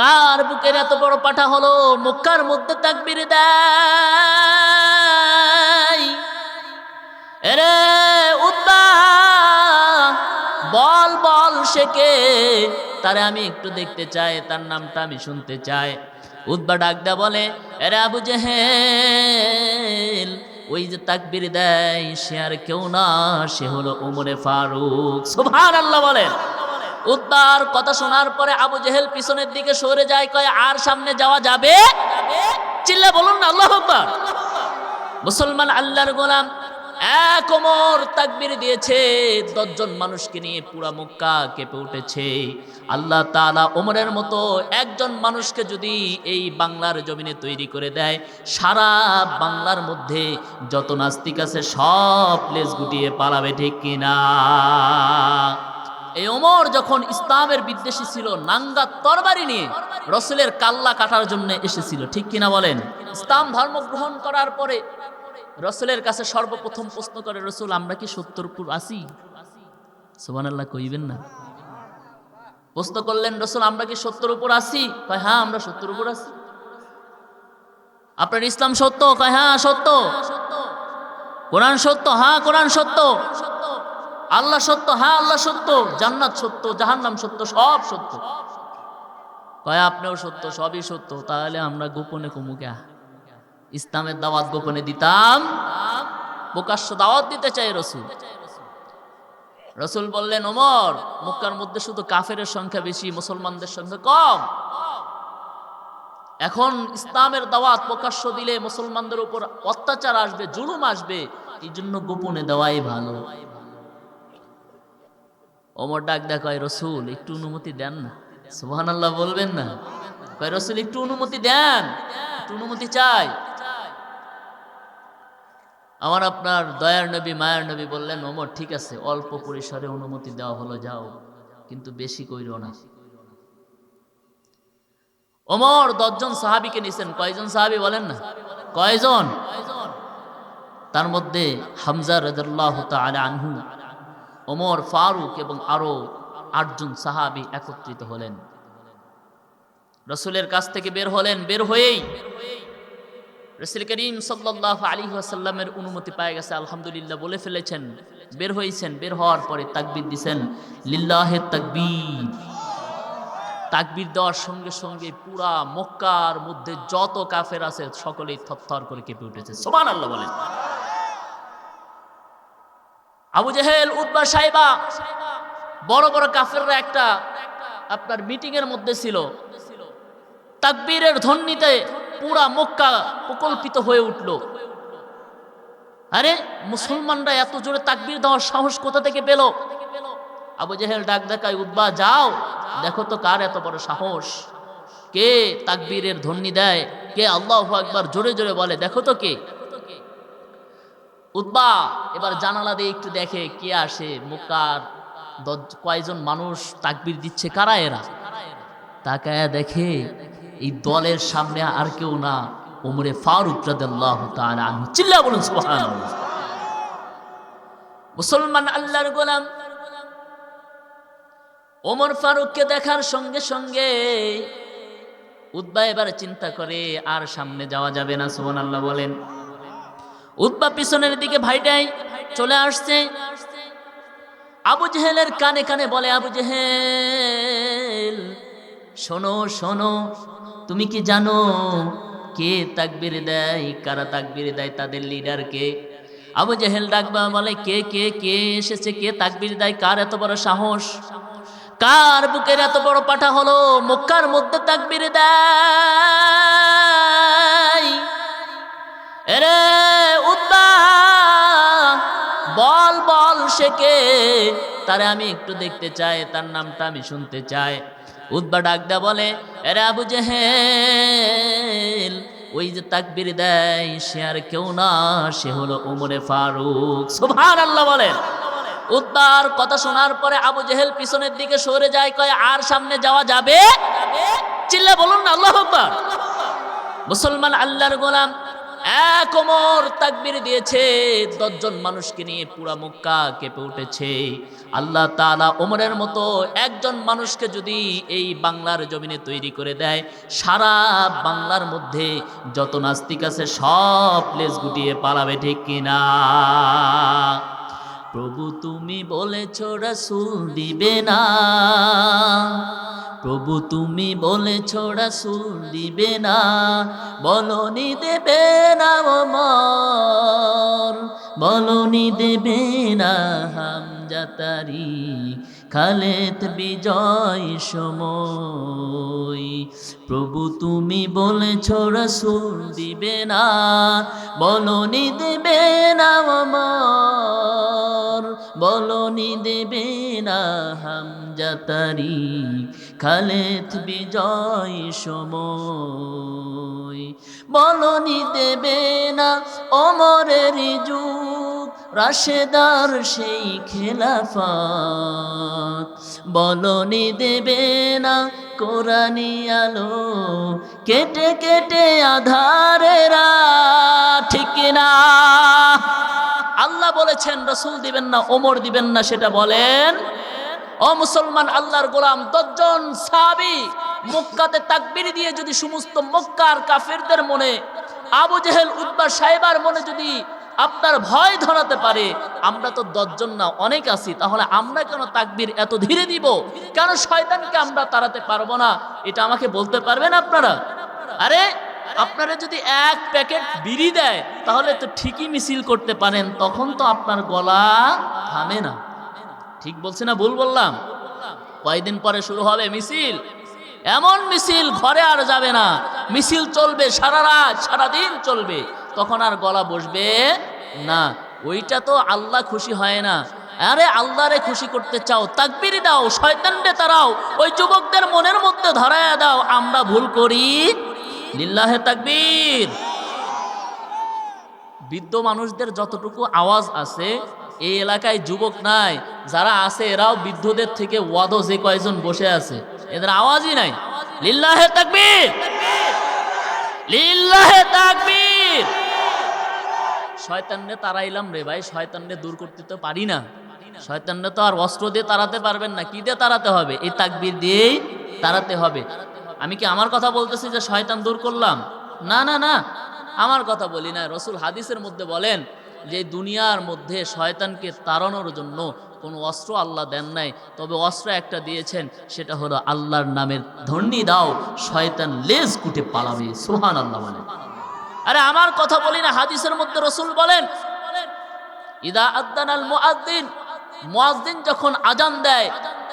কার বুকের এত বড় পাঠা হলো? মক্কার মধ্যে তাকবির দেয়। উদ্বা বল বল সে কে তারে আমি একটু দেখতে চাই, তার নামটা আমি শুনতে চাই। উদ্বা ডাকদা বলে, এরে আবু জেহেল, ওই যে তাকবির দেয়, সে আর কেউ না, সে হলো উমরে ফারুক। সুবহান আল্লাহ বলেন। উদ্বার কথা শোনার পরে আবু জেহেল পিছনের দিকে সরে যায়, কয়, আর সামনে যাওয়া যাবে? চিল্লা বলুন না, আল্লাহ মুসলমান আল্লাহর গোলাম, এক ওমর তাকবির দিয়েছে, দশজন মানুষকে নিয়ে পুরা মক্কা কেঁপে উঠেছে। আল্লাহ তাআলা ওমরের মতো একজন মানুষকে যদি এই বাংলার জমিনে তৈরি করে দেয়, সারা বাংলার মধ্যে যত নাস্তিক আছে সব প্লেস গুটিয়ে পালাবে, ঠিক কিনা? এই ওমর যখন ইসলামের বিদ্বেষী ছিল, নাঙ্গা তরবারি নিয়ে রসুলের কাল্লা কাটার জন্য এসেছিল, ঠিক কিনা বলেন? ইসলাম ধর্ম গ্রহণ করার পরে রসুলের কাছে সর্বপ্রথম প্রশ্ন করে, রসুল, আমরা কি সত্তরপুর আসি আল্লাহ কইবেন না। প্রশ্ন করলেন, রসুল, আমরা কি সত্তর উপর আসি কয় হ্যাঁ আমরা সত্তর উপর আসি আপনার ইসলাম সত্য? কয় হ্যাঁ সত্য। কোরআন সত্য? হ্যাঁ কোরআন সত্য। আল্লাহ সত্য হ্যাঁ আল্লাহ সত্য, জান্নাত সত্য, জাহান্নাম সত্য, সব সত্য। কয়, আপনিও সত্য, সবই সত্য, তাহলে আমরা গোপনে কমুকে ইসলামের দাওয়াত গোপনে দিতাম। প্রকাশ্য দাওয়াত দিতে চাই রসুল। রসুল বললেন, ওমর, মক্কার মধ্যে শুধু কাফের সংখ্যা বেশি, মুসলমানদের সংখ্যা কম। এখন ইসলামের দাওয়াত প্রকাশ্য দিলে মুসলমানদের উপর অত্যাচার আসবে, জুলুম আসবে, এই জন্য গোপনে দেওয়াই ভালো। ওমর ডাক দেখ কয় রসুল, একটু অনুমতি দেন না। সুহান আল্লাহ বলবেন না। কয় রসুল, একটু অনুমতি দেন, একটু অনুমতি চাই। আমার আপনার দয়ার নবী, মায়ার নবী বললেন ওমর ঠিক আছে, অল্প পরিসরে অনুমতি দেওয়া হলো, যাও, কিন্তু বেশি কইরো না। ওমর দশজন সাহাবিকে নিছেন। কয়জন সাহাবি বলেন না? কয়জন? তার মধ্যে হামজা রাজাল্লাহ আনহু ওমর ফারুক এবং আরও আটজন সাহাবি একত্রিত হলেন। রসুলের কাছ থেকে বের হলেন, বের হয়েই রসুল করিম সাল্লাহ আলী আসাল্লামের অনুমতি পায় গেছে। আলহামদুলিল্লাহ বলে ফেলেছেন, বের হয়েছেন, বের হওয়ার পরে তাকবির দিছেন, লিল্লাহে তাকবীর। তাকবির দেওয়ার সঙ্গে সঙ্গে পুরা মক্কার মধ্যে যত কাফের আছে সকলেই থরথর করে কেঁপে উঠেছে। সোমান আল্লাহ বলেন। আবু জেহেল উদ্বা সাহেবা বড় বড় কাফেররা একটা আপনার মিটিং এর মধ্যে ছিল। তাকবীরের ধ্বনিতে পুরা মক্কা প্রকল্পিত হয়ে উঠল। আরে, মুসলমানরা এত জোরে তাকবীর দেওয়ার সাহস কোথা থেকে পেল? আবু জেহেল ডাক দেখায় উদ্বা যাও। দেখো তো কার এত বড় সাহস। কে তাকবীরের ধ্বনি দেয়? কে আল্লাহ একবার জোরে জোরে বলে, দেখো তো কে? উদ্বা এবার জানালা দিয়ে একটু দেখে কে আসে মুকার কয়জন মানুষ তাকবির দিচ্ছে, কারা এরা? তাকায় দেখে এই দলের সামনে আর কেউ না ওমরে ফারুক তাআলা আনহু। চিল্লা বলুন, সুবহানাল্লাহ। মুসলমান আল্লাহর গোলাম। ওমর ফারুককে দেখার সঙ্গে সঙ্গে উদ্বা এবার চিন্তা করে, আর সামনে যাওয়া যাবে না, সুবহানাল্লাহ বলেন। উৎপা পিছনের দিকে ভাইটাই চলে আসছে। আবু জেহেলের কানে কানে বলে, আবু জেহেল, শোনো শোনো, তুমি কি জানো কে তাকবির দেয়, কারা তাকবির দেয়, তাদের লিডার কে? আবু জেহেল ডাকবা বলে, কে কে কে এসেছে, কে তাকবির দেয়, কার এত বড় সাহস? কার বুকের এত বড় পাঠা হলো, মক্কার মধ্যে তাকবির দেয়? এরে সে কে তারে আমি একটু দেখতে চাই, তার নামটা আমি শুনতে চাই। উদ্বা ডাকদা বলে, এরে আবু জেহেল, ওই যে তাকবির দেয়, সে আর কেউ না, সে হলো উমরে ফারুক। সুভান আল্লাহ বলেন উদ্বার কথা শোনার পরে আবু জেহেল পিছনের দিকে সরে যায়, কয়, আর সামনে যাওয়া যাবে? চিল্লা বলুন না, আল্লাহ মুসলমান আল্লাহর গোলাম এক ওমর তাকবির দিয়েছে, দশজন মানুষকে নিয়ে পুরা মক্কা কেঁপে উঠেছে। আল্লাহ তাআলা ওমরের মতো একজন মানুষকে যদি এই বাংলার জমিনে তৈরি করে দেয়, সারা বাংলার মধ্যে যত নাস্তিক আছে সব প্লেস গুটিয়ে পালাবে, ঠিক কিনা? প্রভু তুমি বলেছ রাসূল দিবে না। প্রভু তুমি বলেছ সুর দিবে না, বলনি দেবে না মর, বলনি দেবে না হাম হামজাতারি খালেদ বিজয় সময়। প্রভু তুমি বলেছ, রাসূল দিবে না, বলনি দেবে না ওমর বলনি দেবে না হামজাতারি খালেদ বিজয় সময়। বলনি দেবে না অমরের যুগ রাশেদার সেই খেলাফত। বলনি দেবে না কোরআনি আলো, কেটে কেটে আধারেরা ঠিক না আল্লাহ বলেছেন, রসুল দিবেন না, ওমর দিবেন না, সেটা বলেন। ও মুসলমান, আল্লাহর গোলাম, দশজন সাবি মক্কাতে তাকবির দিয়ে যদি সমস্ত মক্কার কাফেরদের মনে, আবু জেহেল উদ্বা সাহেবার মনে যদি আপনার ভয় ধরাতে পারে। আমরা তো দশজন না, অনেক আছি। তাহলে আমরা কেন তাকবির এত ধীরে দিব কেন শয়তানকে আমরা তাড়াতে পারব না? এটা আমাকে বলতে পারবেন আপনারা? আরে, আপনারা যদি এক প্যাকেট বিড়ি দেয়, তাহলে তো ঠিকই মিছিল করতে পারেন। তখন তো আপনার গলা থামে না। ঠিক বলছি না ভুল বললাম? কয়দিন পরে শুরু হবে মিছিল? এমন মিছিল ঘরে আর যাবে না। মিছিল চলবে সারা রাত, সারাদিন চলবে। তখন আর গলা বসবে না, ওইটা তো আল্লাহ খুশি হয় না। আরে আল্লাহরে খুশি করতে চাও, তাকবির দাও, শয়তানরে তারাও ওই যুবকদের মনের মধ্যে ধরায়া দাও, আমরা ভুল করি। লিল্লাহে তাকবীর। বৃদ্ধ মানুষদের যতটুকু আওয়াজ আছে, এই এলাকায় যুবক নাই, যারা আছে এরাও বৃদ্ধদের থেকে ওয়াদো যে কয়জন বসে আছে, এদের আওয়াজই নাই। লিল্লাহে তাকবীর। লিল্লাহে তাকবীর। শয়তানরে তাড়াইলাম রে ভাই, শয়তানরে দূর করতে তো পারি না। শয়তানরে তো আর অস্ত্র দিয়ে তাড়াতে পারবেন না, কি দিয়ে তাড়াতে হবে? এই তাকবীর দিয়েই তাড়াতে হবে। আমি কি আমার কথা বলতেছি যে শয়তান দূর করলাম? না না না, আমার কথা বলি না। রসুল হাদিসের মধ্যে বলেন যে দুনিয়ার মধ্যে শয়তানকে তাড়ানোর জন্য কোনো অস্ত্র আল্লাহ দেন নাই। তবে অস্ত্র একটা দিয়েছেন, সেটা হলো আল্লাহর নামের ধর্ণি দাও, শয়তান লেজ কুটে পালাবে। সোহান আল্লাহ বলেন আরে আমার কথা বলি না, হাদিসের মধ্যে রসুল বলেন, ইদা আদান আল মুআদ্দিন মুয়াজ্জিন যখন আজান দেয়,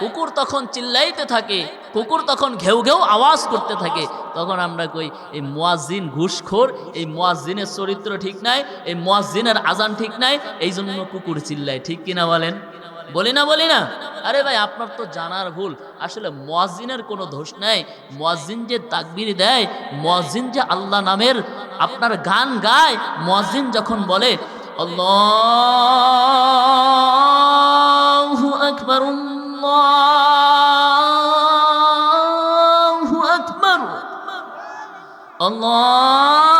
কুকুর তখন চিল্লাইতে থাকে, কুকুর তখন ঘেউ ঘেউ আওয়াজ করতে থাকে। তখন আমরা কই, এই মুয়াজ্জিন ঘুষখোর, এই মুয়াজ্জিনের চরিত্র ঠিক নাই, এই মুয়াজ্জিনের আজান ঠিক নাই এই জন্য কুকুর চিল্লায় ঠিক কিনা বলেন? বলি না বলি না। আরে ভাই, আপনার তো জানার ভুল। আসলে মুয়াজ্জিনের কোনো দোষ নাই। মুয়াজ্জিন যে তাকবির দেয়, মুয়াজ্জিন যে আল্লাহ নামের আপনার গান গায়, মুয়াজ্জিন যখন বলে, আল্লাহু আকবার আল্লাহু আকবার, আল্লাহু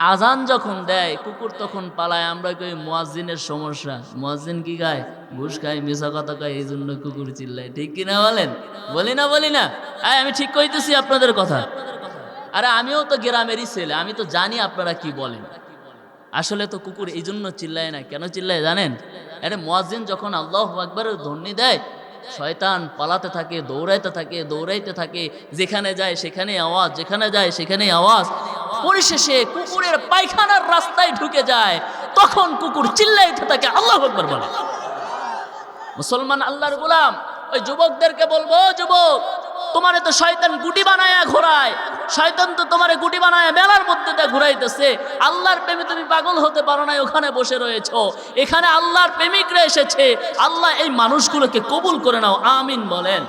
আজান যখন দেয়, কুকুর তখন পালায়, আমরা কই, মুয়াজ্জিনের সমস্যা। মুয়াজ্জিন কি গায় ঘুষ খায় মিশা কথা কয়, এই জন্য কুকুর চিল্লায়। ঠিক কিনা বলেন? বলি না বলি না? আয়, আমি ঠিক কইতেছি আপনাদের কথা। আরে, আমিও তো গ্রামেরই ছেলে, আমি তো জানি আপনারা কি বলেন। আসলে তো কুকুর এই জন্য চিল্লায় না। কেন চিল্লায় জানেন? আরে, মুয়াজ্জিন যখন আল্লাহ আকবরের ধ্বনি দেয়, শয়তান পালাতে থাকে, দৌড়াইতে থাকে দৌড়াইতে থাকে, যেখানে যায় সেখানে আওয়াজ, যেখানে যায় সেখানে আওয়াজ। পরিশেষে কুকুরের পায়খানার রাস্তায় ঢুকে যায়। তখন কুকুর চিল্লাইতে থাকে আল্লাহ আকবর বলে। মুসলমান আল্লাহর গোলাম। ওই যুবকদেরকে বলব যুবক, তোমারে তো শয়তান গুটি বানায়া ঘোরায়। শয়তান তো তোমারে গুটি বানায় মেলার মধ্যে দিয়ে ঘুরাইতেছে। আল্লাহর প্রেমে তুমি পাগল হতে পারো না ওখানে বসে রয়েছো। এখানে আল্লাহর প্রেমিকরা এসেছে। আল্লাহ এই মানুষগুলোকে কবুল করে নাও, আমিন বলেন।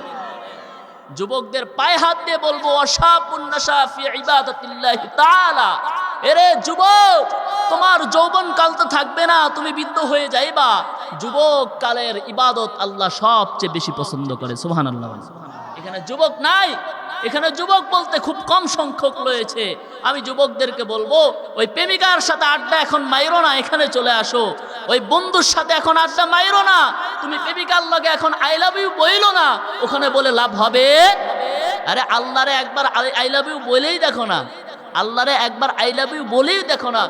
যুবকদের পায়ে হাত দিয়ে বলব এরে যুবক, তোমার যৌবন কাল তো থাকবে না, তুমি বৃদ্ধ হয়ে যাইবা। যুবক কালের ইবাদত আল্লাহ সবচেয়ে বেশি পছন্দ করে, সুবহানাল্লাহ এখানে যুবক নাই, এখানে যুবক বলতে খুব কম সংখ্যক রয়েছে। আমি যুবকদেরকে বলব, ওই প্রেমিকার সাথে আড্ডা এখন মাইরো না, এখানে চলে আসো। ওই বন্ধুর সাথে এখন আড্ডা মাইরো না। তুমি প্রেমিকার লগে এখন আই লাভ ইউ বইলো না, ওখানে বলে লাভ হবে? আরে আল্লাহরে একবার আই লাভ ইউ বলেই দেখো না। আল্লাহরে একবার আই লাভ ইউ বলেই দেখো না।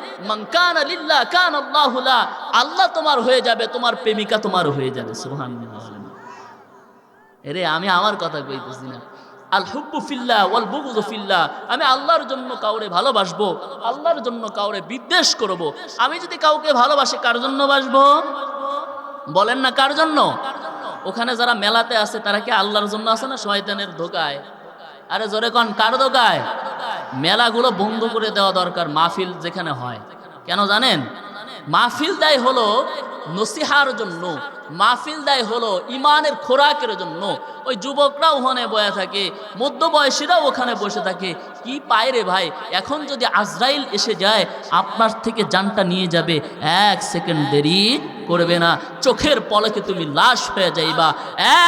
কান লিল্লাহ, কান আল্লাহুলা আল্লাহ তোমার হয়ে যাবে, তোমার প্রেমিকা তোমার হয়ে যাবে, সুবহানাল্লাহ এরে আমি আমার কথা কইতেছি না। আল হুব্বু ফিল্লাহ, ওয়াল বুগযু ফিল্লাহ, আমি আল্লাহর জন্য কাউরে ভালোবাসবো, আল্লাহর জন্য কাউরে বিদ্বেষ করব। আমি যদি কাউকে ভালোবাসি, কার জন্য বাসবো? বলেন না কার জন্য? ওখানে যারা মেলাতে আছে তারা কি আল্লাহর জন্য আছে না শয়তানের ধোকায়? আরে জোরে কন, কার ধোকায়? মেলাগুলো বন্ধ করে দেওয়া দরকার মাহফিল যেখানে হয়। কেন জানেন? মাহফিল দেয় হলো নসিহার জন্য। মাহফিল দেয় হলো ইমানের খোরাকের জন্য। ওই যুবকরাও ওখানে বয়ে থাকে, মধ্যবয়সীরাও ওখানে বসে থাকে। কি পায় রে ভাই? এখন যদি আজরাইল এসে যায়, আপনার থেকে জানটা নিয়ে যাবে। এক সেকেন্ড দেরি। করবে না। চোখের পলকে তুমি লাশ হয়ে যাইবা।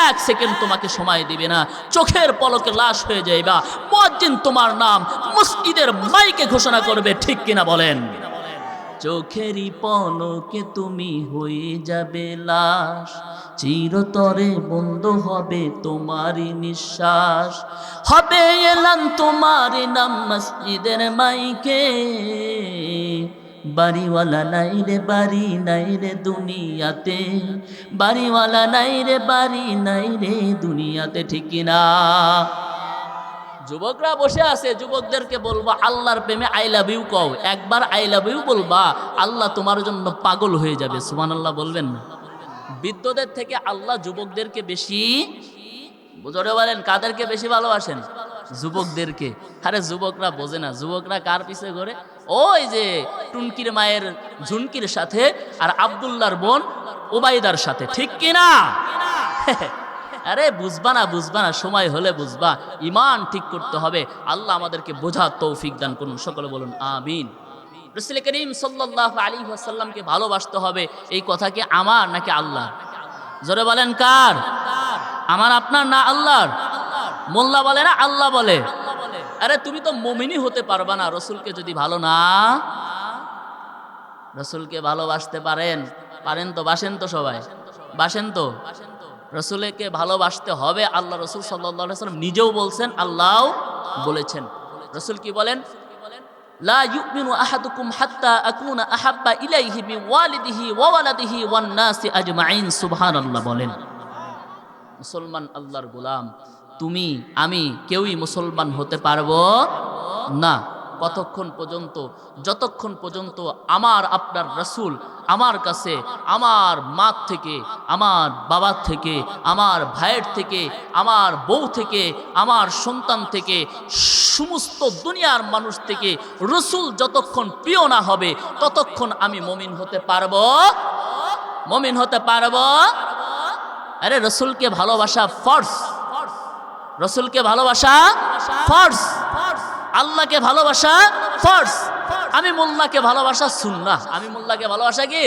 এক সেকেন্ড তোমাকে সময় দিবে না। চোখের পলকে লাশ হয়ে যাইবা। মজ্জিন তোমার নাম মসজিদের মাইকে ঘোষণা করবে, ঠিক কিনা বলেন? চোখেরই পলকে তুমি হয়ে যাবে লাশ। চিরতরে বন্ধ হবে তোমারই নিঃশ্বাস। হবে এলাম তোমার নাম মসজিদের মাইকে। বাড়িওয়ালা নাই রে, বাড়ি নাই রে দুনিয়াতে। বাড়িওয়ালা নাই রে, বাড়ি নাই রে দুনিয়াতে, ঠিক না? যুবকরা বসে আছে, যুবকদেরকে বলবা, আল্লাহর প্রেমে আই লাভ ইউ কও। একবার আই লাভ ইউ বলবা, আল্লাহ তোমার জন্য পাগল হয়ে যাবে। সুমান আল্লাহ বলবেন না। বৃদ্ধদের থেকে আল্লাহ যুবকদেরকে বেশি, বুঝতে বলেন কাদেরকে বেশি ভালোবাসেন? যুবকদেরকে। আরে যুবকরা বোঝে না, যুবকরা কার পিছে ঘরে? ওই যে টুনকির মায়ের ঝুনকির সাথে আর আবদুল্লাহর বোন ওবাইদার সাথে, ঠিক কিনা আরে বুঝবা না বুঝবা না, সময় হলে বুঝবা। ইমান ঠিক করতে হবে। আল্লাহ আমাদেরকে বোঝা তৌফিক দান করুন, সকলে বলুন, আমিন। রসুল করিম সাল্লাহ আলী আসাল্লামকে ভালোবাসতে হবে, এই কথা কি আমার নাকি আল্লাহ জোরে বলেন কার? আমার আপনার না আল্লাহর? মোল্লা বলে না, আল্লাহ বলে। আরে, তুমি তো মমিনই হতে পারবা না, রসুলকে যদি ভালো না, রসুলকে ভালোবাসতে পারেন পারেন তো, বাসেন তো সবাই, বাসেন তো। রসুলকে ভালোবাসতে হবে, আল্লাহ রসুল সাল্লাহ সাল্লাম নিজেও বলছেন আল্লাহ বলেছেন। রসুল কি বলেন? লা ইউমিনু আহাদুকুম হাত্তা আকুনা আহাব্বা ইলাইহি মিন ওয়ালিদিহি ওয়া ওয়ালাদিহি ওয়ান নাসি আজমাইন, সুবহানাল্লাহ বলেন। মুসলমান আল্লাহর গোলাম। তুমি, আমি কেউই মুসলমান হতে পারব না। কতক্ষণ পর্যন্ত, যতক্ষণ পর্যন্ত আমার আপনার রসুল আমার কাছে, আমার মা থেকে, আমার বাবার থেকে, আমার ভাইয়ের থেকে, আমার বউ থেকে, আমার সন্তান থেকে, সমস্ত দুনিয়ার মানুষ থেকে রসুল যতক্ষণ প্রিয় না হবে, ততক্ষণ আমি মমিন হতে পারব? মমিন হতে পারব? আরে, রসুলকে ভালোবাসা ফর্স রসুলকে ভালোবাসা ফর্স। আল্লাহকে ভালোবাসা ফর্স। আমি মোল্লাকে ভালোবাসা সুন্না আমি মোল্লাকে ভালোবাসা কি?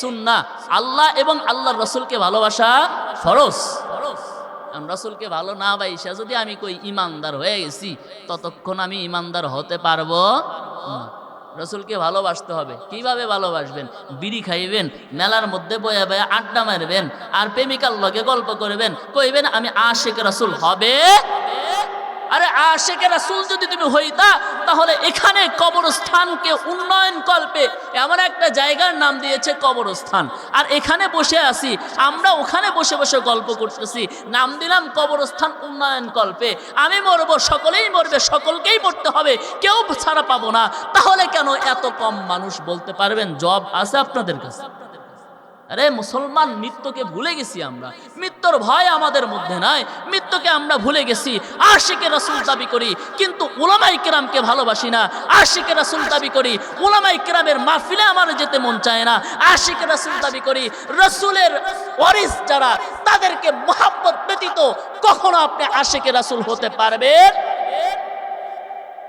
সুন্না আল্লাহ এবং আল্লাহ রসুলকে ভালোবাসা ফরস রসুলকে ভালো না বাইসা যদি আমি কই ইমানদার হয়ে গেছি, ততক্ষণ আমি ইমানদার হতে পারব না। রসুলকে ভালোবাসতে হবে। কীভাবে ভালোবাসবেন? বিড়ি খাইবেন, মেলার মধ্যে বয়ে বয়ে আড্ডা মারবেন, আর প্রেমিকার লগে গল্প করবেন, কইবেন, আমি আশেক রসুল, হবে? আরে আশেকে রাসুল যদি তুমি হইতা, তাহলে এখানে কবরস্থানকে উন্নয়ন কল্পে এমন একটা জায়গার নাম দিয়েছে কবরস্থান। আর এখানে বসে আছি, আমরা ওখানে বসে বসে গল্প করতেছি। নাম দিলাম কবরস্থান উন্নয়ন কল্পে। আমি মরবো, সকলেই মরবে, সকলকেই মরতে হবে, কেউ ছাড়া পাবো না। তাহলে কেন এত কম মানুষ বলতে পারবেন? জব আছে আপনাদের কাছে। আরে, মুসলমান মৃত্যুকে ভুলে গেছি আমরা। মৃত্যুর ভয় আমাদের মধ্যে নাই। মৃত্যুকে আমরা ভুলে গেছি। আশিকে রাসুল দাবি করি, কিন্তু ওলামাই কেরামকে ভালোবাসি না। আশিকে রাসুল দাবি করি ওলামাই কেরামের মাহফিলে আমার যেতে মন চায় না। আশিকে রাসুল দাবি করি, রসুলের ওয়ারিস যারা, তাদেরকে মহাব্বত ব্যতীত কখনো আপনি আশিকে রাসুল হতে পারবেন